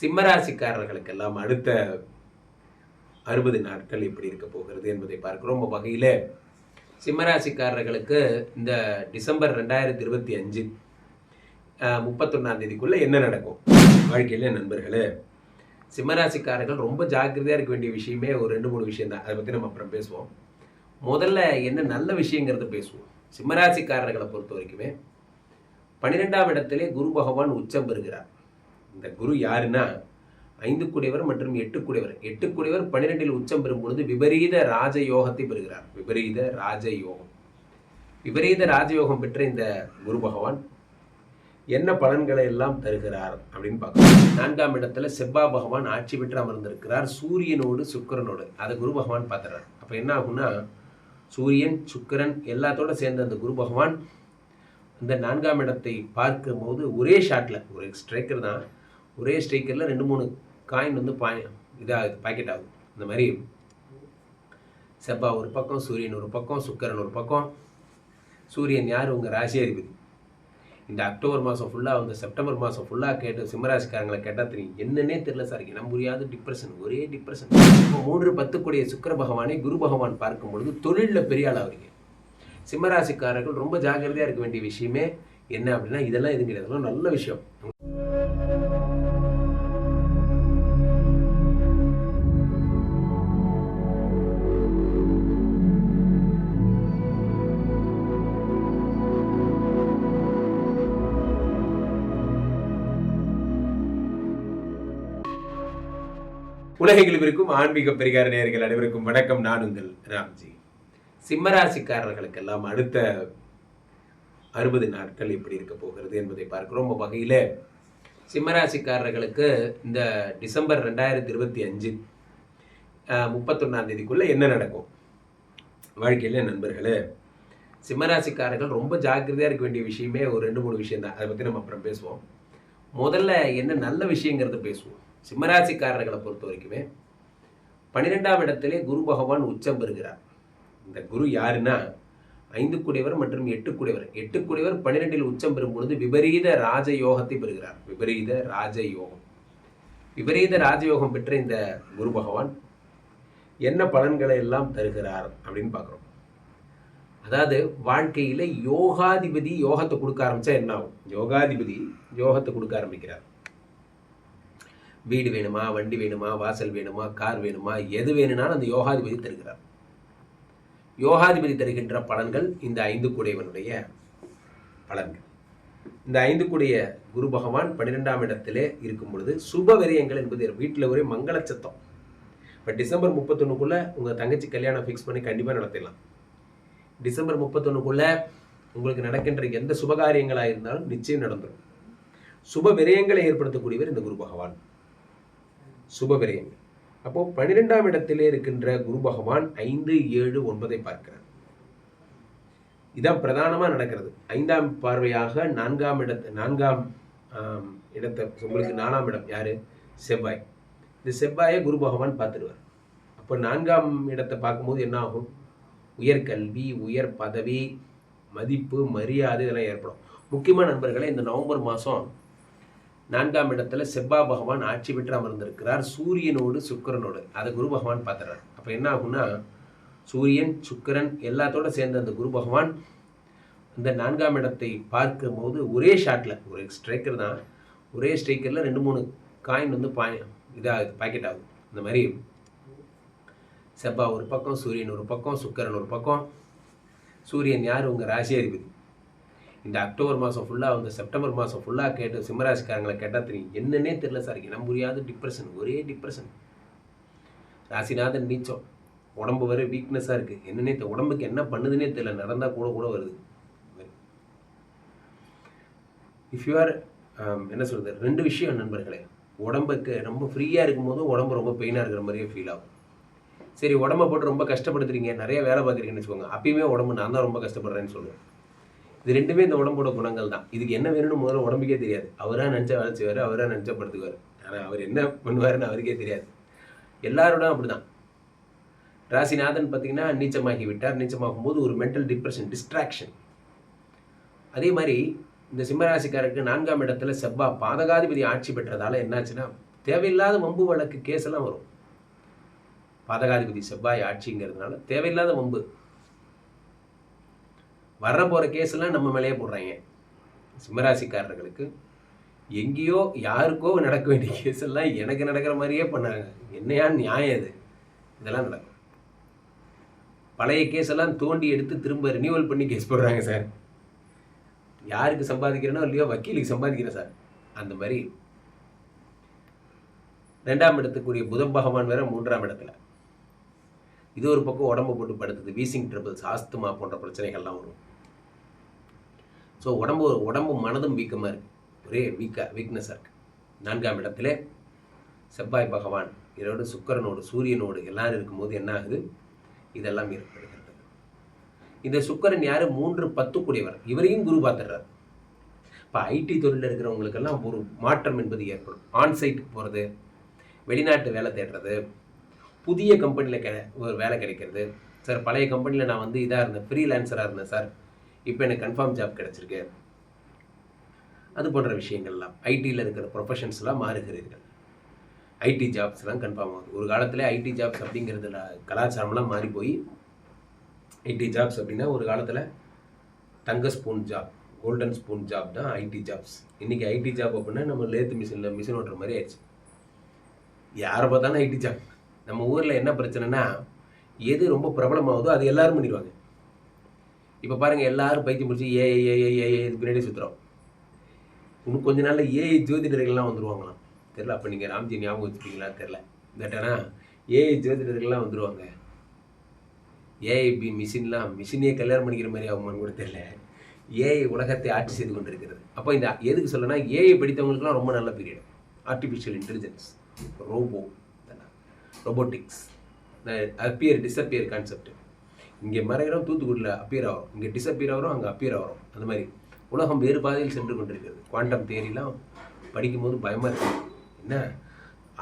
சிம்மராசிக்காரர்களுக்கெல்லாம் அடுத்த அறுபது நாட்கள் எப்படி இருக்க போகிறது என்பதை பார்க்கிறோம். வகையில் சிம்மராசிக்காரர்களுக்கு இந்த டிசம்பர் ரெண்டாயிரத்தி இருபத்தி அஞ்சு முப்பத்தொன்னாம் தேதிக்குள்ளே என்ன நடக்கும்? வாழ்க்கையில் நண்பர்களே சிம்மராசிக்காரர்கள் ரொம்ப ஜாக்கிரதையாக இருக்க வேண்டிய விஷயமே ஒரு ரெண்டு மூணு விஷயம் தான் அதை பற்றி நம்ம அப்புறம் பேசுவோம். முதல்ல என்ன நல்ல விஷயங்கிறத பேசுவோம். சிம்மராசிக்காரர்களை பொறுத்த வரைக்குமே பன்னிரெண்டாம் இடத்திலே குரு பகவான் உச்சம் பெறுகிறார். இந்த குரு யாருன்னா ஐந்து குடைவர் மற்றும் எட்டு குடைவர். எட்டு குடைவர் பன்னிரெண்டில் உச்சம் பெறும் பொழுது விபரீத ராஜ யோகத்தை பெறுகிறார். விபரீத ராஜ யோகம் விபரீத ராஜயோகம் பெற்ற இந்த குரு பகவான் என்ன பலன்களை எல்லாம் தருகிறார் அப்படின்னு பார்க்கலாம். நான்காம் இடத்துல செவ்வா பகவான் ஆட்சி பெற்று அமர்ந்திருக்கிறார். சூரியனோடு சுக்கிரனோடு. அதை குரு பகவான் பார்த்துறாரு. அப்போ என்ன ஆகும்னா சூரியன் சுக்கிரன் எல்லாத்தோட சேர்ந்த அந்த குரு பகவான் இந்த நான்காம் இடத்தை பார்க்கும்போது ஒரே ஷாட்டில் ஒரு ஸ்ட்ரைக்கர் தான் ஒரே ஸ்ட்ரைக்கரில் ரெண்டு மூணு காயின் வந்து பா இதாகுது பாக்கெட் ஆகுது. இந்த மாதிரி செவ்வா ஒரு பக்கம் சூரியன் ஒரு பக்கம் சுக்கரன் ஒரு பக்கம். சூரியன் யார்? உங்கள் ராசியாதிபதி இந்த அக்டோபர் மாதம் ஃபுல்லாக வந்து செப்டம்பர் மாதம் ஃபுல்லாக கேட்டு சிம்மராசிக்காரங்களை கேட்டால் தெரியும். என்னன்னே தெரியல சார் நம்ம புரியாத டிப்ரெஷன் ஒரே டிப்ரெஷன் இப்போ மூன்று பத்துக்குடைய சுக்கிர பகவானை குரு பகவான் பார்க்கும் பொழுது தொழிலில் பெரிய ஆள் ஆவீங்க சிம்மராசிக்காரர்கள் ரொம்ப ஜாக்கிரதையாக இருக்க வேண்டிய விஷயமே என்ன அப்படின்னா இதெல்லாம் எதுவும் கிடையாது நல்ல விஷயம். உலகெங்கிலும் இருக்கும் ஆன்மீக பரிகார நேயர்கள் அனைவருக்கும் வணக்கம். நான் உங்கள் ராம்ஜி. சிம்மராசிக்காரர்களுக்கெல்லாம் அடுத்த அறுபது நாட்கள் எப்படி இருக்க போகிறது என்பதை பார்க்கிறோம். வகையில் சிம்மராசிக்காரர்களுக்கு இந்த டிசம்பர் ரெண்டாயிரத்தி இருபத்தி அஞ்சு முப்பத்தொன்னாம் தேதிக்குள்ளே என்ன நடக்கும்? வாழ்க்கையில் நண்பர்களே சிம்மராசிக்காரர்கள் ரொம்ப ஜாக்கிரதையாக இருக்க வேண்டிய விஷயமே ஒரு ரெண்டு மூணு விஷயம் தான் அதை பற்றி நம்ம அப்புறம் பேசுவோம். முதல்ல என்ன நல்ல விஷயங்கிறத பேசுவோம். சிம்மராசிக்காரர்களை பொறுத்த வரைக்குமே பன்னிரெண்டாம் இடத்திலே குரு பகவான் உச்சம் பெறுகிறார். இந்த குரு யாருன்னா ஐந்து குடைவர் மற்றும் எட்டு குடைவர் எட்டு குடைவர் பன்னிரெண்டில் உச்சம் பெறும் பொழுது விபரீத ராஜ யோகத்தை பெறுகிறார். விபரீத ராஜ யோகம் விபரீத ராஜயோகம் பெற்ற இந்த குரு பகவான் என்ன பலன்களை எல்லாம் தருகிறார் அப்படின்னு பார்க்குறோம். அதாவது வாழ்க்கையில் யோகாதிபதி யோகத்தை கொடுக்க ஆரம்பித்தா என்ன ஆகும்? யோகாதிபதி யோகத்தை கொடுக்க ஆரம்பிக்கிறார். வீடு வேணுமா வண்டி வேணுமா வாசல் வேணுமா கார் வேணுமா எது வேணும்னாலும் அந்த யோகாதிபதி தருகிறார். யோகாதிபதி தருகின்ற பலன்கள் இந்த ஐந்து கூடையவனுடைய பலன்கள். இந்த ஐந்து கூடிய குரு பகவான் பன்னிரெண்டாம் இடத்திலே இருக்கும் பொழுது சுப விரயங்கள் என்பது வீட்டில் ஒரே மங்கள சத்தம். இப்போ டிசம்பர் முப்பத்தொன்னுக்குள்ளே உங்கள் தங்கச்சி கல்யாணம் ஃபிக்ஸ் பண்ணி கண்டிப்பாக நடத்திடலாம். டிசம்பர் முப்பத்தொன்னுக்குள்ளே உங்களுக்கு நடக்கின்ற எந்த சுபகாரியங்களாக இருந்தாலும் நிச்சயம் நடந்துடும் சுப விரயங்களை ஏற்படுத்தக்கூடியவர் இந்த குரு பகவான். சுபவிரயம். அப்போ பன்னிரெண்டாம் இடத்திலே இருக்கின்ற குரு பகவான் ஐந்து ஏழு ஒன்பதை பார்க்கிறார். இதான் பிரதானமா நடக்கிறது. ஐந்தாம் பார்வையாக நான்காம் இடத்து நான்காம் இடத்தை உங்களுக்கு நாலாம் இடம் யாரு? செவ்வாய். இந்த செவ்வாயை குரு பகவான் பார்த்துருவார் அப்போ நான்காம் இடத்தை பார்க்கும்போது என்ன ஆகும்? உயர்கல்வி உயர் பதவி மதிப்பு மரியாதை இதெல்லாம் ஏற்படும். முக்கியமான நண்பர்களே இந்த நவம்பர் மாதம் நான்காம் இடத்துல செவ்வா பகவான் ஆட்சி பெற்று அமர்ந்திருக்கிறார். சூரியனோடு சுக்கரனோடு. அதை குரு பகவான் பார்த்துறாரு. அப்போ என்ன ஆகும்னா சூரியன் சுக்கரன் எல்லாத்தோட சேர்ந்த அந்த குரு பகவான் இந்த நான்காம் இடத்தை பார்க்கும்போது ஒரே ஷாட்டில் ஒரு ஸ்ட்ரைக்கர் தான். ஒரே ஸ்ட்ரைக்கரில் ரெண்டு மூணு காயின் வந்து பா இதாகுது பாக்கெட் ஆகுது. இந்த மாதிரி செவ்வா ஒரு பக்கம் சூரியன் ஒரு பக்கம் சுக்கரன் ஒரு பக்கம். சூரியன் யார்? உங்கள் ராசியாதிபதி இந்த அக்டோபர் மாதம் ஃபுல்லாக வந்து செப்டம்பர் மாதம் ஃபுல்லாக கேட்டு சிம்மராசிக்காரங்களை கேட்டால் தெரியும். என்னன்னே தெரில சார் இனம் புரியாத டிப்ரெஷன் ஒரே டிப்ரெஷன் ராசிநாதன் நீச்சம். உடம்பு வர வீக்னஸாக இருக்குது என்னன்னே தெ- உடம்புக்கு என்ன பண்ணுதுன்னே தெரியல. நடந்தால் கூட கூட வருது. இஃப் யூ ஆர் என்ன சொல்கிறது ரெண்டு விஷயம் நண்பர்களே. உடம்புக்கு ரொம்ப ஃப்ரீயாக இருக்கும்போது உடம்பு ரொம்ப பெயினாக இருக்கிற மாதிரியே ஃபீல் ஆகும். சரி உடம்பை போட்டு ரொம்ப கஷ்டப்படுத்துறீங்க. நிறைய வேலை பார்க்குறீங்கன்னு வச்சுக்கோங்க. அப்பயுமே உடம்பு நான் தான் ரொம்ப கஷ்டப்படுறேன்னு சொல்லுவேன். இது ரெண்டுமே இந்த உடம்போட குணங்கள் தான் இதுக்கு என்ன வேணும்னு முதல்ல உடம்புக்கே தெரியாது. அவராக நினச்சா வளர்ச்சிவார் அவராக நினச்சா படுத்துக்குவார். ஆனால் அவர் என்ன பண்ணுவாருன்னு அவருக்கே தெரியாது. எல்லாரோட அப்படிதான். ராசிநாதன் பார்த்தீங்கன்னா நீச்சமாகி விட்டார். நீச்சமாகும் போது ஒரு மென்டல் டிப்ரெஷன் டிஸ்ட்ராக்ஷன் அதே மாதிரி இந்த சிம்மராசிக்காரருக்கு நான்காம் இடத்துல செவ்வா பாதகாதிபதி ஆட்சி பெற்றதால என்னாச்சுன்னா தேவையில்லாத வம்பு வழக்கு கேஸ் எல்லாம் வரும். பாதகாதிபதி செவ்வாய் ஆட்சிங்கிறதுனால தேவையில்லாத வம்பு. வர போகிற நம்ம மேலேயே போடுறாங்க. சிம்மராசிக்காரர்களுக்கு எங்கேயோ யாருக்கோ நடக்க வேண்டிய கேஸ் எல்லாம் எனக்கு நடக்கிற மாதிரியே பண்ணாங்க. என்னையா நியாயம் இது? இதெல்லாம் நடக்கும். பழைய கேஸ் எல்லாம் தோண்டி எடுத்து திரும்ப ரினியூவல் பண்ணி கேஸ் போடுறாங்க சார். யாருக்கு சம்பாதிக்கிறேனோ இல்லையோ வக்கீலுக்கு சம்பாதிக்கிறேன் சார். அந்த மாதிரி ரெண்டாம் இடத்துக்குரிய புதன் பகவான் வேற மூன்றாம் இடத்துல. இது ஒரு பக்கம் உடம்பு போட்டு படுத்துது வீசிங் ட்ரபிள்ஸ் ஆஸ்துமா போன்ற பிரச்சனைகள்லாம் வரும். ஸோ உடம்பு உடம்பு மனதும் வீக்கமாக இருக்குது ஒரே வீக்கா வீக்னஸாக இருக்குது நான்காம் இடத்துல செவ்வாய் பகவான் இதோடு சுக்கரனோடு சூரியனோடு எல்லாரும் இருக்கும்போது என்ன ஆகுது இதெல்லாம் ஏற்படுகிறது. இந்த சுக்கரன் யார்? மூன்று பத்துக்குரியவர். இவரையும் குரு பார்த்துடுறாரு. இப்போ ஐடி தொழிலில் இருக்கிறவங்களுக்கெல்லாம் ஒரு மாற்றம் என்பது ஏற்படும். ஆன்சைட்டுக்கு போகிறது வெளிநாட்டு வேலை தேடுறது புதிய கம்பெனியில் கெ ஒரு வேலை கிடைக்கிறது. சார் பழைய கம்பெனியில் நான் வந்து இதாக இருந்தேன் ஃப்ரீலான்சராக இருந்தேன் சார். இப்போ எனக்கு கன்ஃபார்ம் ஜாப் கிடச்சிருக்கு. அது போன்ற விஷயங்கள்லாம் ஐடியில் இருக்கிற ப்ரொஃபஷன்ஸ்லாம் மாறுகிறீர்கள். ஐடி ஜாப்ஸ்லாம் கன்ஃபார்ம் ஆகுது. ஒரு காலத்தில் ஐடி ஜாப்ஸ் அப்படிங்கிறதுல கலாச்சாரம்லாம் மாறி போய் ஐடி ஜாப்ஸ் அப்படின்னா ஒரு காலத்தில் தங்க spoon job golden spoon job தான் ஐடி ஜாப்ஸ் இன்றைக்கி ஐடி ஜாப் அப்படின்னா நம்ம லேத்து மிஷினில் மிஷின் ஓட்டுற மாதிரி ஆயிடுச்சு. யாரை பார்த்தாலும் ஐடி ஜாப் நம்ம ஊரில் என்ன பிரச்சனைனா எது ரொம்ப பிரபலமாகுதோ அது எல்லோரும் பண்ணிடுவாங்க. இப்போ பாருங்கள் எல்லாரும் பைத்தியம் முடிச்சு ஏஐ ஏஐ ஏஐ இது பின்னாடி சுற்றுறோம் இன்னும் கொஞ்ச நாளில் ஏஐ ஜோதிடர்கள்லாம் வந்துருவாங்களாம். தெரில அப்போ நீங்கள் ராம்ஜி ஞாபகம் வச்சுப்பீங்களா? தெரில பட் ஏஐ ஜோதிடர்கள்லாம் வந்துருவாங்க. ஏஐபி மிஷின்லாம் மிஷினே கல்யாணம் பண்ணிக்கிற மாதிரி ஆகுமான்னு கூட தெரியல. ஏஐ உலகத்தை ஆட்சி செய்து கொண்டு இருக்கிறது அப்போ இந்த எதுக்கு சொல்லனா ஏஐ படித்தவங்களுக்குலாம் ரொம்ப நல்ல period artificial intelligence robo robotics appear disappear concept இங்கே மறைகிறோம் தூத்துக்குடியில் அப்பியர் ஆகும் இங்கே டிசப்பியர் ஆகிறோம் அங்கே அப்பியர் ஆகிறோம். அந்த மாதிரி. உலகம் வேறு பாதையில் சென்று கொண்டிருக்கிறது. குவாண்டம் தேரிலாம் படிக்கும்போது பயமாக இருக்குது என்ன?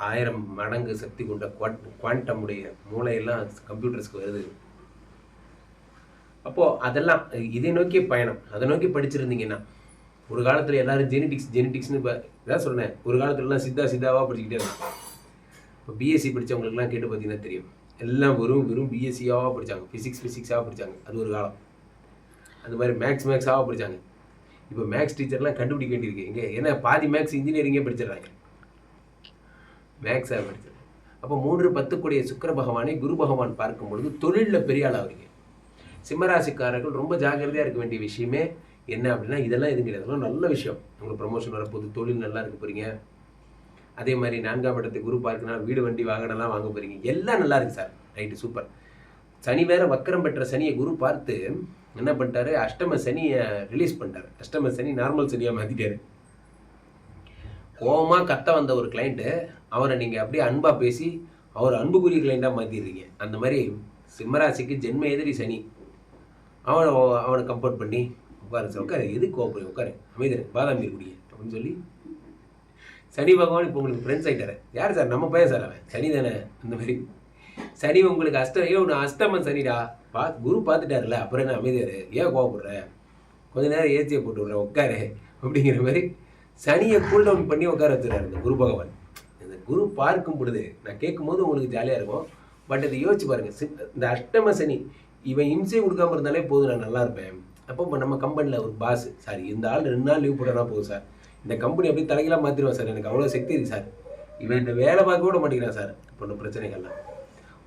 ஆயிரம் மடங்கு சக்தி கொண்ட குவாட் குவாண்டம் உடைய மூளையெல்லாம் கம்ப்யூட்டர்ஸ்க்கு வருது. அப்போது அதெல்லாம் இதை நோக்கிய பயணம். அதை நோக்கி படிச்சிருந்தீங்கன்னா ஒரு காலத்தில் எல்லாரும் ஜெனடிக்ஸ் ஜெனடிக்ஸ்னு இப்போ இதான் சொன்னேன். ஒரு காலத்துலலாம் சித்தா சித்தாவாக படிச்சுக்கிட்டே இருந்தான் இப்போ பிஎஸ்சி படித்தவங்களுக்குலாம் கேட்டு பார்த்தீங்கன்னா தெரியும். எல்லாம் வெறும் வெறும் பிஎஸ்சியாக படித்தாங்க ஃபிசிக்ஸ் ஃபிசிக்ஸாக படித்தாங்க அது ஒரு காலம். அந்த மாதிரி மேக்ஸ் மேக்ஸாக படித்தாங்க இப்போ மேக்ஸ் டீச்சர்லாம் கண்டுபிடிக்க வேண்டியிருக்கு. இங்கே ஏன்னா பாதி மேக்ஸ் இன்ஜினியரிங்கே படிச்சிடுறாங்க. மேக்ஸாக படிச்சது அப்போ மூன்று பத்துக்குடைய சுக்கர பகவானை குரு பகவான் பார்க்கும் பொழுது தொழிலில் பெரிய ஆள் ஆகிறீங்க சிம்மராசிக்காரர்கள் ரொம்ப ஜாக்கிரதையாக இருக்க வேண்டிய விஷயமே என்ன அப்படின்னா இதெல்லாம் எதுவும் கிடையாது. நல்ல விஷயம். உங்களுக்கு ப்ரமோஷன் வரப்போகுது. தொழில் நல்லா இருக்க போகிறீங்க அதே மாதிரி நான்காம் இடத்து குரு பார்க்கனால வீடு வண்டி வாகனம்லாம் வாங்க போகிறீங்க எல்லாம் நல்லா இருக்கு சார். Right super. சனி வேற வக்கரம் பெற்ற சனியை குரு பார்த்து என்ன பண்ணிட்டாரு? அஷ்டம சனியை ரிலீஸ் பண்ணிட்டாரு. அஷ்டம சனி நார்மல் சனியாக மாற்றிட்டாரு கோவமாக கத்த வந்த ஒரு கிளைண்ட்டு அவரை நீங்கள் அப்படியே அன்பாக பேசி அவர் அன்புக்குரிய கிளைண்ட்டாக மாற்றிடுறீங்க அந்த மாதிரி சிம்மராசிக்கு ஜென்ம எதிரி சனி. அவனை அவனை கம்ஃபர்ட் பண்ணி உட்காரு சார். உட்காரு. எதுக்கு கோபப்படுங்க உட்காரு. அமைதியர் பாதாம் நீர் அப்படின்னு சொல்லி சனி பகவான் இப்போ உங்களுக்கு ஃப்ரெண்ட்ஸ் ஆகிட்டாரு யார் சார்? நம்ம பையன் சார் அவன். சனி தானே? அந்த மாதிரி. சனி உங்களுக்கு அஷ்டம் ஏன் நான் அஷ்டமன் சனிடா? பா குரு பார்த்துட்டாருல அப்புறம் என்ன அமைதியாரு ஏன் கோவப்படுற? கொஞ்ச நேரம் ஏசியை போட்டு விட்றேன் உட்காரு. அப்படிங்கிற மாதிரி சனியை கூல் டவுன் பண்ணி உட்கார வச்சுறாரு இந்த குரு பகவான். இந்த குரு பார்க்கும் பொழுது நான் கேட்கும்போது உங்களுக்கு ஜாலியாக இருக்கும். பட் அதை யோசிச்சு பாருங்கள் இந்த அஷ்டம சனி இவன் இம்சை கொடுக்காம இருந்தாலே போதும் நான் நல்லா இருப்பேன். அப்போ இப்போ நம்ம கம்பெனியில் ஒரு பாஸ் சார் இந்த ஆள் ரெண்டு நாள் லீவ் போடுறா போதும் சார். இந்த கம்பெனி அப்படியே தலைகளாக மாற்றிடுவான் சார். எனக்கு அவ்வளோ சக்தி இருக்குது சார். இவன் இந்த வேலை பார்க்க விட மாட்டேங்கிறான் சார். பண்ண பிரச்சனைகள்லாம்.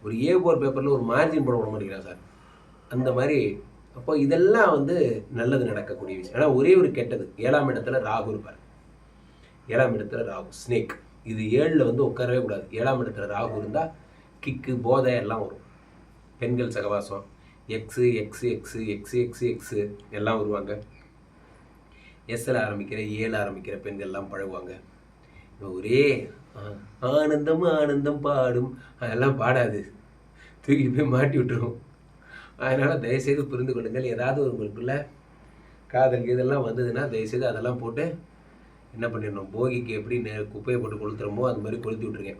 ஒரு ஏ போர் பேப்பரில் ஒரு மார்ஜின் போட விட மாட்டேங்கிறான் சார். அந்த மாதிரி அப்போ இதெல்லாம் வந்து நல்லது நடக்கக்கூடிய விஷயம். ஆனால் ஒரே ஒரு கெட்டது. ஏழாம் இடத்துல ராகு இருப்பார். ஏழாம் இடத்துல ராகு ஸ்னேக் இது ஏழில் வந்து உட்காரவே கூடாது. ஏழாம் இடத்துல ராகு இருந்தால் கிக்கு போதை எல்லாம் வரும். பெண்கள் சகவாசம். Ex ex ex ex ex ex எல்லாம் வருவாங்க. எஸ்ஸில் ஆரம்பிக்கிற ஏழு ஆரம்பிக்கிற பெண்கள் எல்லாம் பழகுவாங்க ஒரே ஆனந்தம் ஆனந்தம் பாடும். அதெல்லாம் பாடாது. தூக்கி போய் மாட்டி விட்டுரும். அதனால் தயவுசெய்து புரிந்து கொள்ளுங்கள். ஏதாவது ஒரு உங்களுக்குள்ள காதல் இதெல்லாம் வந்ததுன்னா தயவுசெய்து அதெல்லாம் போட்டு என்ன பண்ணிடணும்? போகிக்கு எப்படி நெ குப்பையை போட்டு கொளுத்துறோமோ அது மாதிரி கொளுத்தி விட்ருங்க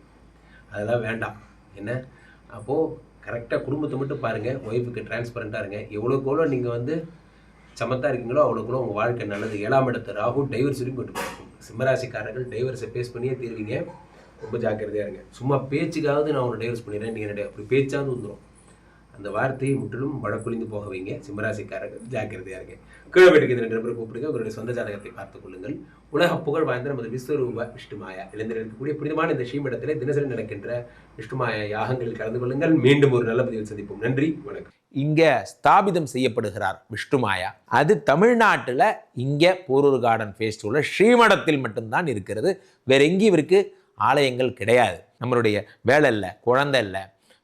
அதெல்லாம் வேண்டாம். என்ன? அப்போது கரெக்டாக குடும்பத்தை மட்டும் பாருங்கள் ஒய்ஃபுக்கு டிரான்ஸ்பரண்ட்டாக இருங்க. எவ்வளோக்கு எவ்வளோ நீங்கள் வந்து சமத்தா இருக்கீங்களோ அவ்வளோக்குள்ள உங்கள் வாழ்க்கை நல்லது. ஏழாம் இடத்து ராகு டைவர்ஸ் போட்டு பார்க்கும் சிம்மராசிக்காரர்கள் டைவர்ஸை பேஸ் பண்ணியே தீர்வீங்க. ரொம்ப ஜாக்கிரதையாக இருங்க. சும்மா பேச்சுக்காவது நான் உங்களை டைவர்ஸ் பண்ணிடுறேன். நீங்கள் அப்படி பேச்சாவது வந்துடும் அந்த வார்த்தையை முற்றிலும் வழக்குழிந்து போக வைங்க சிம்மராசிக்காரர்கள் ஜாக்கிரதையாக இருக்கு கீழே வீட்டுக்கு இந்த ரெண்டு நபரை கூப்பிடுங்க. அவருடைய சொந்த ஜாதகத்தை பார்த்துக் கொள்ளுங்கள். உலக புகழ் வாய்ந்த நமது விஸ்வரூப விஷ்ணுமாயா இளைஞர்கள் இருக்கக்கூடிய புனிதமான இந்த ஸ்ரீமடத்திலே தினசரி நடக்கின்ற விஷ்ணுமாயா யாகங்களில் கலந்து கொள்ளுங்கள். மீண்டும் ஒரு நல்ல பதிவில் சந்திப்போம். நன்றி வணக்கம். இங்கே ஸ்தாபிதம் செய்யப்படுகிறார் விஷ்ணுமாயா அது தமிழ்நாட்டில் இங்கே போரூர் கார்டன் ஃபேஸ்டிவலில் ஸ்ரீமடத்தில் மட்டும்தான் இருக்கிறது. வேற எங்கேயும் இவருக்கு ஆலயங்கள் கிடையாது. நம்மளுடைய வேலை இல்லை குழந்தை இல்லை